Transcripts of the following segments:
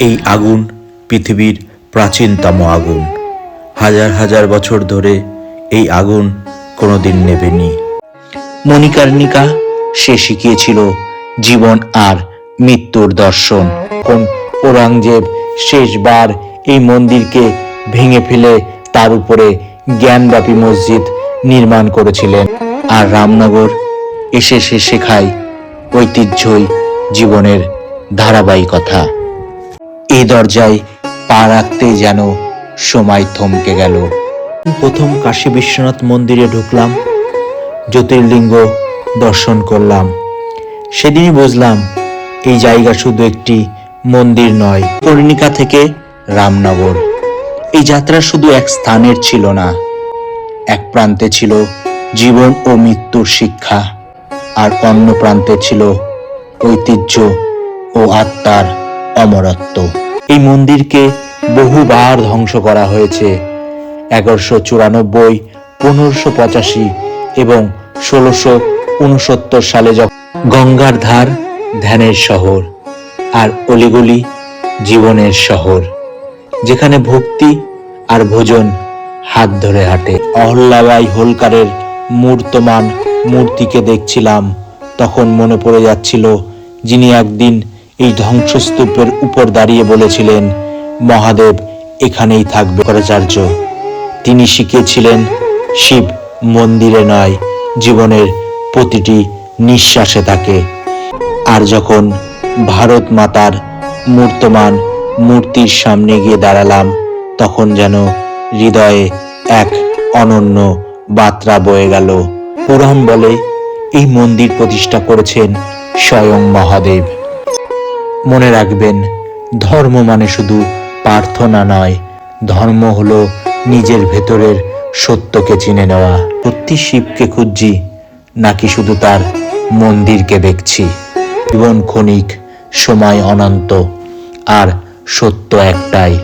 এই আগুন পৃথিবীর প্রাচীনতম আগুন। হাজার হাজার বছর ধরে এই আগুন কোনোদিন নেবেনি মণিকার্ণিকা সে শিখিয়েছিল জীবন আর মৃত্যুর দর্শন। কোন ঔরঙ্গজেব শেষবার এই মন্দিরকে ভেঙে ফেলে তার উপরে জ্ঞানব্যাপী মসজিদ নির্মাণ করেছিলেন। আর রামনগর এসে সে শেখায় ঐতিহ্যই জীবনের ধারাবাহিকতা। এই দরজায় পা রাখতেই যেন সময় থমকে গেল। প্রথম কাশী বিশ্বনাথ মন্দিরে ঢুকলাম জ্যোতির্লিঙ্গ দর্শন করলাম। সেদিনই বুঝলাম এই জায়গা শুধু একটি মন্দির নয়। কর্ণিকা থেকে রামনগর। এই যাত্রা শুধু এক স্থানের ছিল না এক প্রান্তে ছিল জীবন ও মৃত্যুর শিক্ষা আর অন্য প্রান্তে ছিল ঐতিহ্য ও আত্মার অমরত্ব। এই মন্দিরকে বহুবার ধ্বংস করা হয়েছে। এগারোশো চুরানব্বই, পনেরোশো পঁচাশি এবং ষোলোশো উনসত্তর সালে যখন গঙ্গার ধার ধ্যানের শহর আর অলিগলি জীবনের শহর, যেখানে ভক্তি আর ভোজন হাত ধরে হাঁটে। অহল্যাবাই হোলকারের মূর্তমান মূর্তিকে দেখছিলাম, তখন মনে পড়ে যাচ্ছিল যিনি একদিন এই ধ্বংসস্তূপের উপর দাঁড়িয়ে বলেছিলেন, মহাদেব এখানেই থাকবে করাচার্য। তিনি শিখিয়েছিলেন, শিব মন্দিরে নয়, জীবনের প্রতিটি নিঃশ্বাসে থাকে। আর যখন ভারত মাতার মূর্তমান মূর্তির সামনে গিয়ে দাঁড়ালাম, তখন যেন হৃদয়ে এক অনন্য বার্তা বয়ে গেল। পুরাণ বলে, এই মন্দির প্রতিষ্ঠা করেছেন স্বয়ং মহাদেব। মনে রাখবেন, ধর্ম মানে শুধু প্রার্থনা নয়। ধর্ম হলো নিজের ভেতরের সত্যকে চিনে নেওয়া। সত্যি শিবকে খুঁজছি, নাকি শুধু তার মন্দিরকে দেখছি। জীবন ক্ষণিক, সময় অনন্ত, আর সত্য একটাই।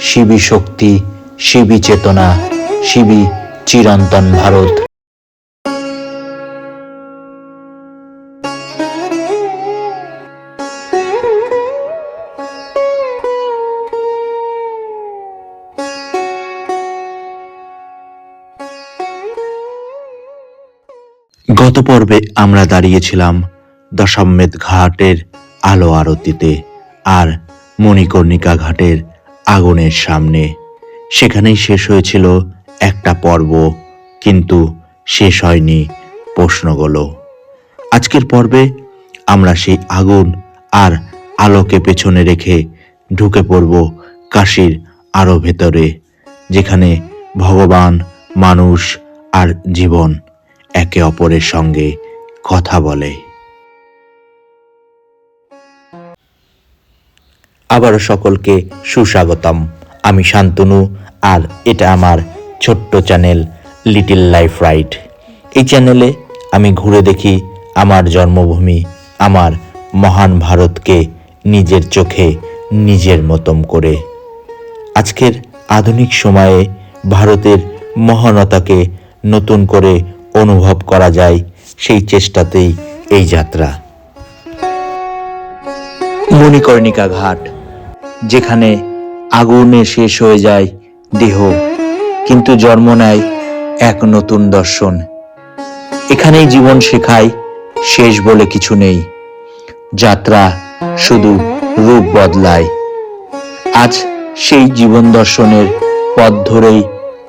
শিবী শক্তি শিবী চেতনা শিবী চিরন্তন ভারত। পর্বে আমরা দাঁড়িয়েছিলাম দশাম্মেদ ঘাটের আলো আরতিতে আর মণিকর্ণিকা ঘাটের আগুনের সামনে। সেখানেই শেষ হয়েছিল একটা পর্ব, কিন্তু শেষ হয়নি প্রশ্নগুলো। আজকের পর্বে আমরা সেই আগুন আর আলোকে পেছনে রেখে ঢুকে পড়ব কাশীর আরও ভেতরে, যেখানে ভগবান, মানুষ আর জীবন। একে অপরের সঙ্গে কথা বলে। আবারও সকলকে সুস্বাগতম। আমি শান্তনু, আর এটা আমার ছোট্ট চ্যানেল লিটিল লাইফ রাইড এই চ্যানেলে আমি ঘুরে দেখি আমার জন্মভূমি, আমার মহান ভারতকে নিজের চোখে নিজের মতম করে। আজকের আধুনিক সময়ে ভারতের মহানতাকে নতুন করে অনুভব করা যায় সেই চেষ্টাতেই এই যাত্রা। মণিকর্ণিকা ঘাট, যেখানে আগুনে শেষ হয়ে যায় দেহ, কিন্তু জন্ম নেয় এক নতুন দর্শন। এখানেই জীবন শেখায় শেষ বলে কিছু নেই। যাত্রা শুধু রূপ বদলায়। আজ সেই জীবন দর্শনের পথ ধরেই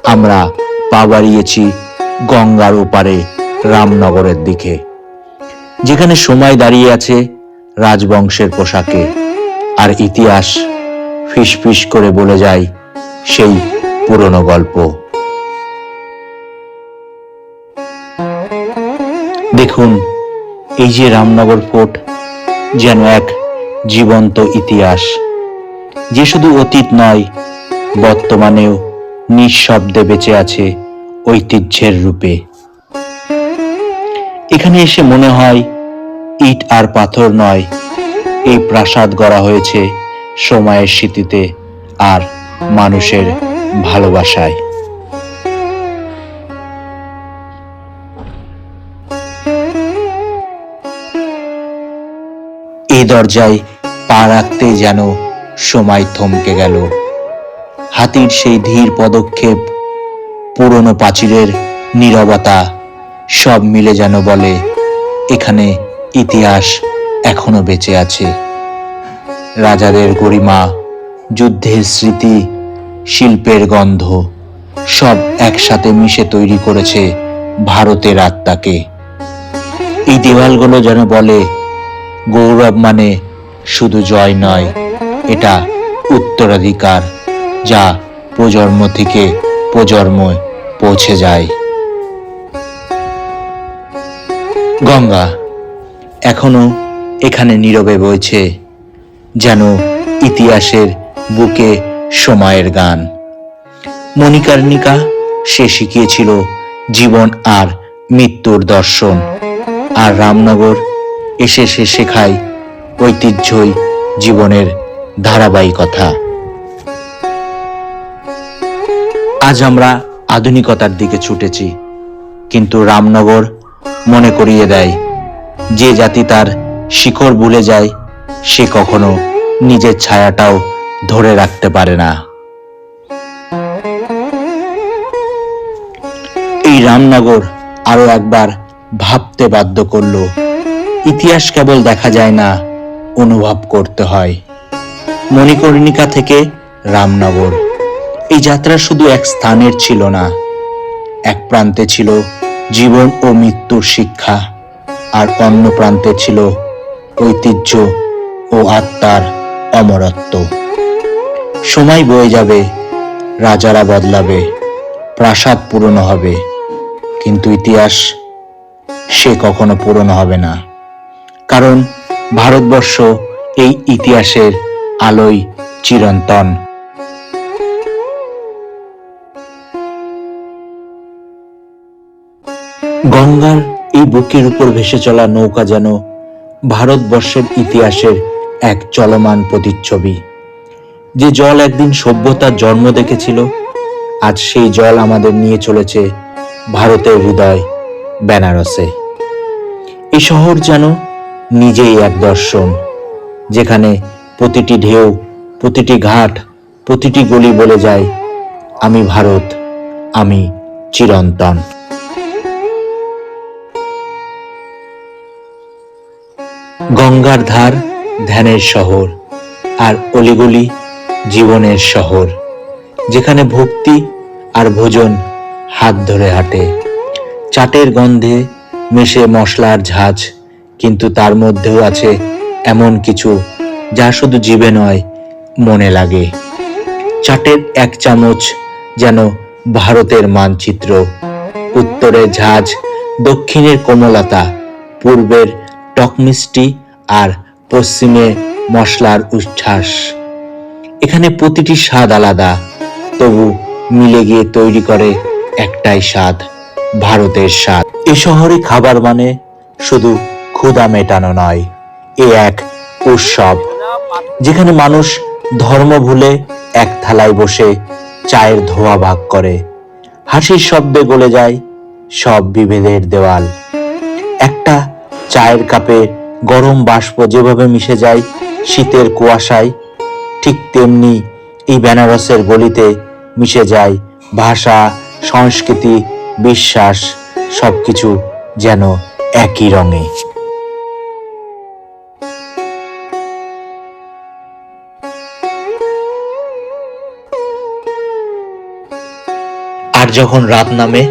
আমরা পা বাড়িয়েছি গঙ্গার ওপারে, রামনগরের দিকে। যেখানে সময় দাঁড়িয়ে আছে রাজবংশের পোশাকে। আর ইতিহাস ফিসফিস করে বলে যায় সেই পুরনো গল্প। দেখুন, এই যে রামনগর ফোর্ট যেন এক জীবন্ত ইতিহাস। যে শুধু অতীত নয়, বর্তমানেও নিঃশব্দে বেঁচে আছে ঐতিহ্যের রূপে। এখানে এসে মনে হয়, ইট আর পাথর নয়। এই প্রাসাদ গড়া হয়েছে সময়ের স্মৃতিতে আর মানুষের ভালোবাসায়। এই দরজায় পা রাখতে যেন সময় থমকে গেল। হাতির সেই ধীর পদক্ষেপ পুরনো প্রাচীরের নীরবতা সব মিলে যেন বলে, এখানে ইতিহাস এখনও বেঁচে আছে। রাজাদের গরিমা, যুদ্ধের স্মৃতি, শিল্পের গন্ধ, সব একসাথে মিশে তৈরি করেছে ভারতের আত্মাকে। এই দেওয়ালগুলো যেন বলে, গৌরব মানে শুধু জয় নয়, এটা উত্তরাধিকার, যা প্রজন্ম থেকে প্রজন্মে পৌঁছে যায়। গঙ্গা এখনও এখানে নীরবে বইছে, যেন ইতিহাসের বুকে সময়ের গান। মণিকার্ণিকা সে শিখিয়েছিল জীবন আর মৃত্যুর দর্শন, আর রামনগর এসে সে শেখায় ঐতিহ্যই জীবনের ধারাবাহিকতা। আজ আমরা আধুনিকতার দিকে ছুটেছি। কিন্তু রামনগর মনে করিয়ে দেয়, যে জাতি তার শিকড় ভুলে যায়, সে কখনো নিজের ছায়াটাও ধরে রাখতে পারে না। এই রামনগর আরও একবার ভাবতে বাধ্য করল, ইতিহাস কেবল দেখা যায় না, অনুভব করতে হয়। মণিকর্ণিকা থেকে রামনগর। এই যাত্রা শুধু এক স্থানের ছিল না, এক প্রান্তে ছিল জীবন ও মৃত্যুর শিক্ষা, আর অন্য প্রান্তে ছিল ঐতিহ্য ও আত্মার অমরত্ব। সময় বয়ে যাবে, রাজারা বদলাবে, প্রাসাদ পুরনো হবে, কিন্তু ইতিহাস সে কখনো পুরনো হবে না। কারণ ভারতবর্ষ এই ইতিহাসের আলোয় চিরন্তন। গঙ্গার এই বুকের উপর ভেসে চলা নৌকা যেন ভারতবর্ষের ইতিহাসের এক চলমান প্রতিচ্ছবি। যে জল একদিন সভ্যতার জন্ম দেখেছিল, আজ সেই জল আমাদের নিয়ে চলেছে ভারতের হৃদয় বেনারসে। এ শহর যেন নিজেই এক দর্শন, যেখানে প্রতিটি ঢেউ, প্রতিটি ঘাট, প্রতিটি গলি বলে যায়, আমি ভারত, আমি চিরন্তন। গঙ্গার ধার ধ্যানের শহর আর অলিগলি জীবনের শহর, যেখানে ভক্তি আর ভোজন হাত ধরে হাঁটে। চাটের গন্ধে মেশে মশলার ঝাঁজ, কিন্তু তার মধ্যেও আছে এমন কিছু যা শুধু জীবে নয়, মনে লাগে। চাটের এক চামচ যেন ভারতের মানচিত্র উত্তরের ঝাঁজ, দক্ষিণের কোমলতা, পূর্বের টক মিষ্টি আর পশ্চিমে মশলার উচ্ছ্বাস। এখানে প্রতিটি স্বাদ আলাদা, তবু মিলে গিয়ে তৈরি করে একটাই স্বাদ, ভারতের স্বাদ। এ শহরে খাবার মানে শুধু ক্ষুধা মেটানো নয়, এ এক উৎসব, যেখানে মানুষ ধর্ম ভুলে এক থালায় বসে চায়ের ধোয়া ভাগ করে। হাসির শব্দে গলে যায় সব বিভেদের দেওয়াল। একটা চায়ের কাপে গরম বাষ্প যেভাবে মিশে যায় শীতের কুয়াশায়, ঠিক তেমনি এই বেনারসের গলিতে মিশে যায় ভাষা, সংস্কৃতি, বিশ্বাস, সবকিছু যেন একই রঙে। আর যখন রাত নামে,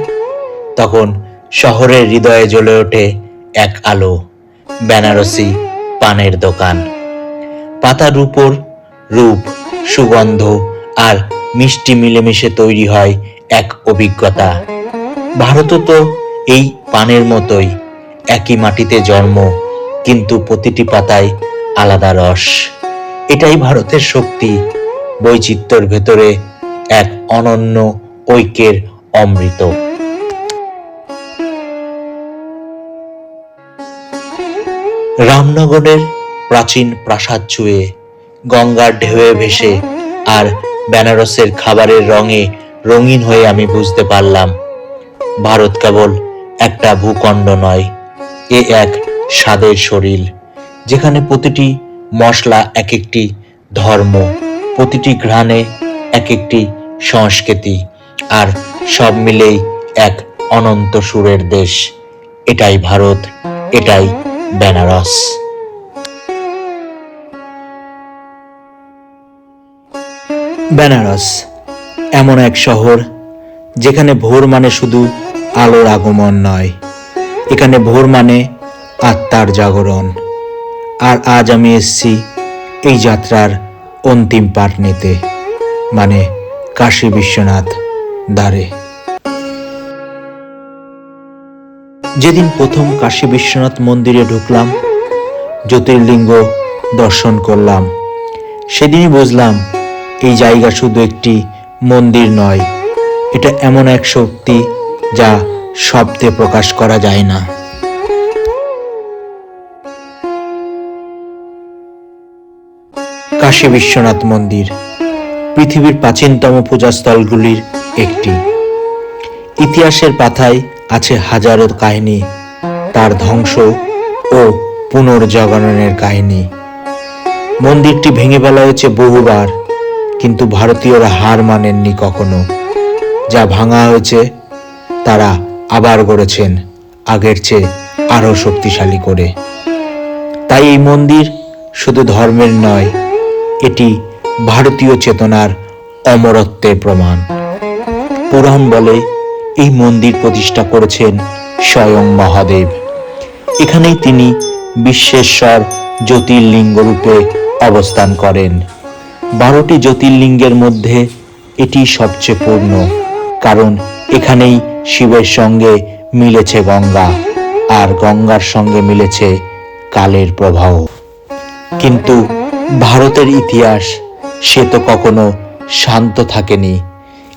তখন শহরের হৃদয়ে জ্বলে ওঠে এক আলো, বেনারসি পানের দোকান। পাতার উপর রূপ, সুগন্ধ আর মিষ্টি মিলেমিশে তৈরি হয় এক অভিজ্ঞতা। ভারতও তো এই পানের মতোই, একই মাটিতে জন্ম, কিন্তু প্রতিটি পাতায় আলাদা রস। এটাই ভারতের শক্তি, বৈচিত্র্যের ভেতরে এক অনন্য ঐক্যের অমৃত। রামনগরের প্রাচীন প্রাসাদ ছুঁয়ে গঙ্গার ঢেউয়ে ভেসে আর বেনারসের খাবারের রঙে রঙিন হয়ে আমি বুঝতে পারলাম, ভারত কেবল একটা ভূখণ্ড নয়, এ এক স্বাদের শরীর, যেখানে প্রতিটি মশলা এক একটি ধর্ম, প্রতিটি ঘ্রাণে এক একটি সংস্কৃতি আর সব মিলেই এক অনন্ত সুরের দেশ। এটাই ভারত, এটাই বেনারস। বেনারস এমন এক শহর যেখানে ভোর মানে শুধু আলোর আগমন নয়, এখানে ভোর মানে আত্মার জাগরণ। আর আজ আমি এসছি এই যাত্রার অন্তিম পাঠ নিতে মানে কাশী বিশ্বনাথ দ্বারে। যেদিন প্রথম কাশী বিশ্বনাথ মন্দিরে ঢুকলাম, জ্যোতির্লিঙ্গ দর্শন করলাম। সেদিনই বুঝলাম, এই জায়গা শুধু একটি মন্দির নয়, এটা এমন এক শক্তি যা শব্দে প্রকাশ করা যায় না। কাশী বিশ্বনাথ মন্দির, পৃথিবীর প্রাচীনতম পূজাস্থলগুলির একটি। ইতিহাসের পাতায় আছে হাজারো কাহিনী, তার ধ্বংস ও পুনর্জাগরণের কাহিনী। মন্দিরটি ভেঙে ফেলা হয়েছে বহুবার, কিন্তু ভারতীয়রা হার মানেননি কখনো। যা ভাঙা হয়েছে, তারা আবার গড়েছেন, আগের চেয়ে আরও শক্তিশালী করে। তাই এই মন্দির শুধু ধর্মের নয়, এটি ভারতীয় চেতনার অমরত্বের প্রমাণ। পুরাণ বলে এই মন্দির প্রতিষ্ঠা করেছেন স্বয়ং মহাদেব। এখানেই তিনি বিশ্বেশ্বর জ্যোতির্লিঙ্গ রূপে অবস্থান করেন। বারোটি জ্যোতির্লিঙ্গের মধ্যে এটি সবচেয়ে পূর্ণ, কারণ এখানেই শিবের সঙ্গে মিলেছে গঙ্গা, আর গঙ্গার সঙ্গে মিলেছে কালের প্রবাহ। কিন্তু ভারতের ইতিহাস, সে তো কখনো শান্ত থাকেনি।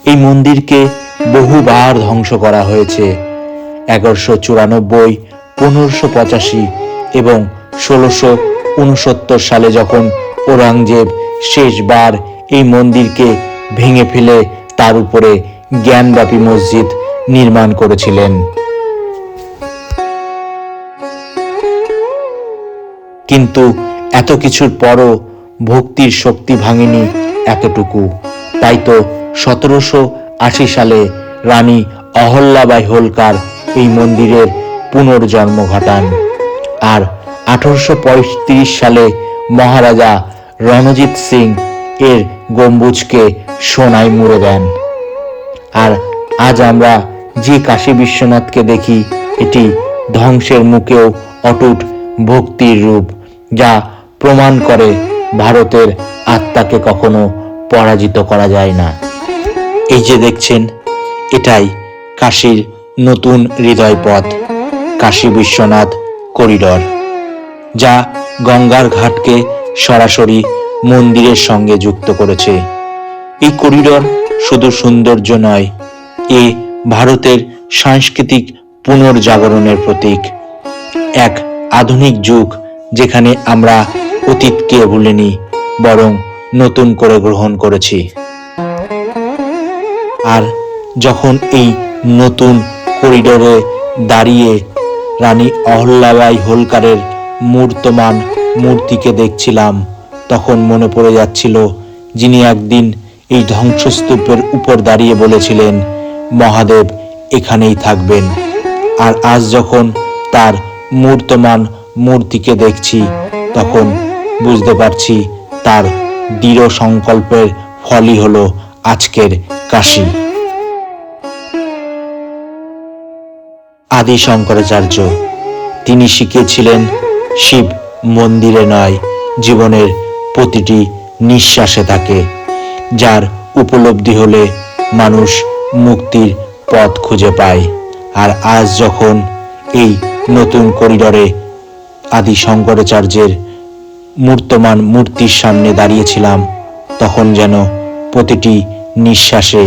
এই মন্দিরকে বহুবার ধ্বংস করা হয়েছে। এগারোশো চুরানব্বই, পনেরোশো পঁচাশি এবং ষোলোশো উনসত্তর সালে যখন ঔরঙ্গজেব শেষবার এই মন্দিরকে ভেঙে ফেলে, তার উপরে জ্ঞানব্যাপী মসজিদ নির্মাণ করেছিলেন। কিন্তু এত কিছুর পরও ভক্তির শক্তি ভাঙেনি এতটুকু। তাই তো সতেরোশো আশি সালে রানী অহল্যাবাই হোলকার এই মন্দিরের পুনর্জন্ম ঘটান। আর আঠারোশো সালে মহারাজা রণজিৎ সিং এর গম্বুজকে সোনায় মুড়ে দেন। আর আজ আমরা যে কাশী বিশ্বনাথকে দেখি, এটি ধ্বংসের মুখেও অটুট ভক্তির রূপ, যা প্রমাণ করে ভারতের আত্মাকে কখনো পরাজিত করা যায় না। এই যে দেখছেন, এটাই কাশীর নতুন হৃদয় পথ, কাশী বিশ্বনাথ করিডর, যা গঙ্গার ঘাটকে সরাসরি মন্দিরের সঙ্গে যুক্ত করেছে। এই করিডর শুধু সৌন্দর্য নয়, এ ভারতের সাংস্কৃতিক পুনর্জাগরণের প্রতীক। এক আধুনিক যুগ যেখানে আমরা অতীতকে ভুলিনি, বরং নতুন করে গ্রহণ করেছি। আর যখন এই নতুন করিডোরে দাঁড়িয়ে রানী অহল্যাবাই হোলকারের মূর্তমান মূর্তিকে দেখছিলাম, তখন মনে পড়ে যাচ্ছিল যিনি একদিন এই ধ্বংসস্তূপের উপর দাঁড়িয়ে বলেছিলেন, মহাদেব এখানেই থাকবেন। আর আজ যখন তার মূর্তমান মূর্তিকে দেখছি, তখন বুঝতে পারছি তার দৃঢ় সংকল্পের ফলই হলো আজকের কাশী। আদি শঙ্করাচার্য, তিনি শিখিয়েছিলেন, শিব মন্দিরে নয়, জীবনের প্রতিটি নিঃশ্বাসে থাকে যার উপলব্ধি হলে মানুষ মুক্তির পথ খুঁজে পায়। আর আজ যখন এই নতুন করিডরে আদি শঙ্করাচার্যের মূর্তমান মূর্তির সামনে দাঁড়িয়েছিলাম, তখন যেন প্রতিটি নিঃশ্বাসে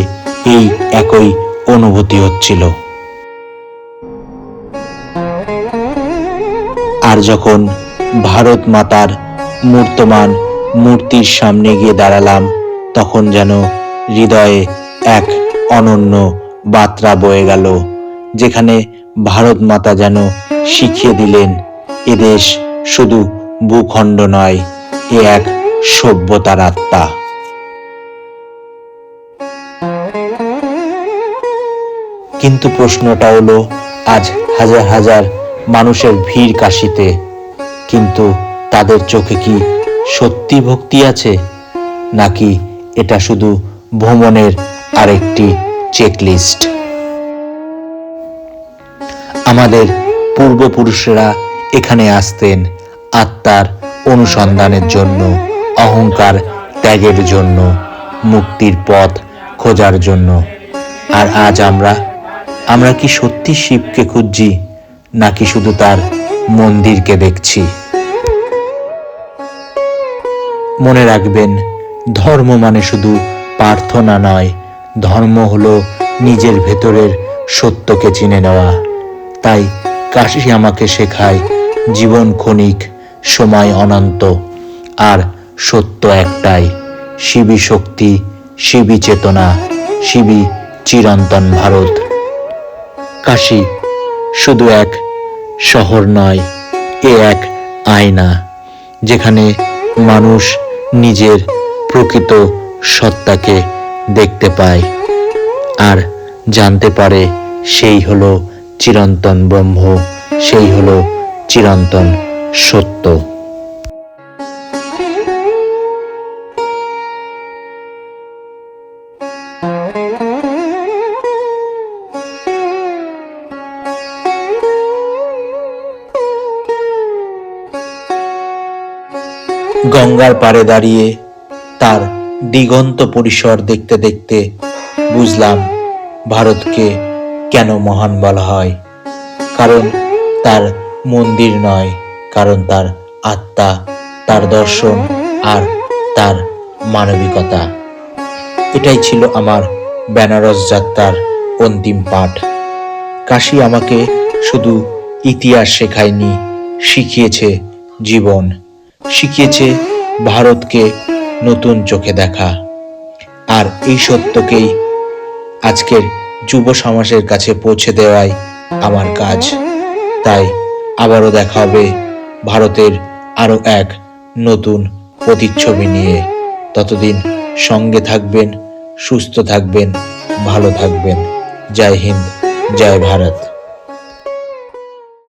এই একই অনুভূতি হচ্ছিল। আর যখন ভারত মাতার মূর্তমান মূর্তির সামনে গিয়ে দাঁড়ালাম, তখন যেন হৃদয়ে এক অনন্য বার্তা বয়ে গেল, যেখানে ভারত মাতা যেন শিখিয়ে দিলেন এদেশ শুধু ভূখণ্ড নয়, এ এক সভ্যতার আত্মা। কিন্তু প্রশ্নটা হলো, আজ হাজার হাজার মানুষের ভিড় কাশিতে, কিন্তু তাদের চোখে কি সত্যি ভক্তি আছে? নাকি এটা শুধু ভ্রমণের আরেকটি চেকলিস্ট আমাদের পূর্বপুরুষেরা এখানে আসতেন আত্মার অনুসন্ধানের জন্য, অহংকার ত্যাগের জন্য, মুক্তির পথ খোঁজার জন্য। আর আজ আমরা আমরা কি সত্যি শিবকে খুঁজছি, নাকি শুধু তার মন্দিরকে দেখছি? মনে রাখবেন, ধর্ম মানে শুধু প্রার্থনা নয়, ধর্ম হলো নিজের ভেতরের সত্যকে চিনে নেওয়া। তাই কাশি আমাকে শেখায়, জীবন ক্ষণিক, সময় অনন্ত, আর সত্য একটাই শিবি শক্তি শিবি চেতনা শিবি চিরন্তন ভারত। কাশী শুধু এক শহর নয়, এ এক আয়না, যেখানে মানুষ নিজের প্রকৃত সত্তাকে দেখতে পায় আর জানতে পারে সেই হলো চিরন্তন ব্রহ্ম, সেই হলো চিরন্তন সত্য। গঙ্গার পাড়ে দাঁড়িয়ে তার দিগন্ত পরিসর দেখতে দেখতে বুঝলাম ভারতকে কেন মহান বলা হয়। কারণ তার মন্দির নয়, কারণ তার আত্মা, তার দর্শন আর তার মানবিকতা। এটাই ছিল আমার বেনারস যাত্রার অন্তিম পাঠ। কাশী আমাকে শুধু ইতিহাস শেখায়নি, শিখিয়েছে জীবন। শিখিয়েছে ভারতকে নতুন চোখে দেখা। আর এই সত্যকেই আজকের যুব সমাজের কাছে পৌঁছে দেওয়াই আমার কাজ। তাই আবারও দেখা হবে ভারতের আরও এক নতুন প্রতিচ্ছবি নিয়ে। ততদিন সঙ্গে থাকবেন, সুস্থ থাকবেন, ভালো থাকবেন। জয় হিন্দ, জয় ভারত।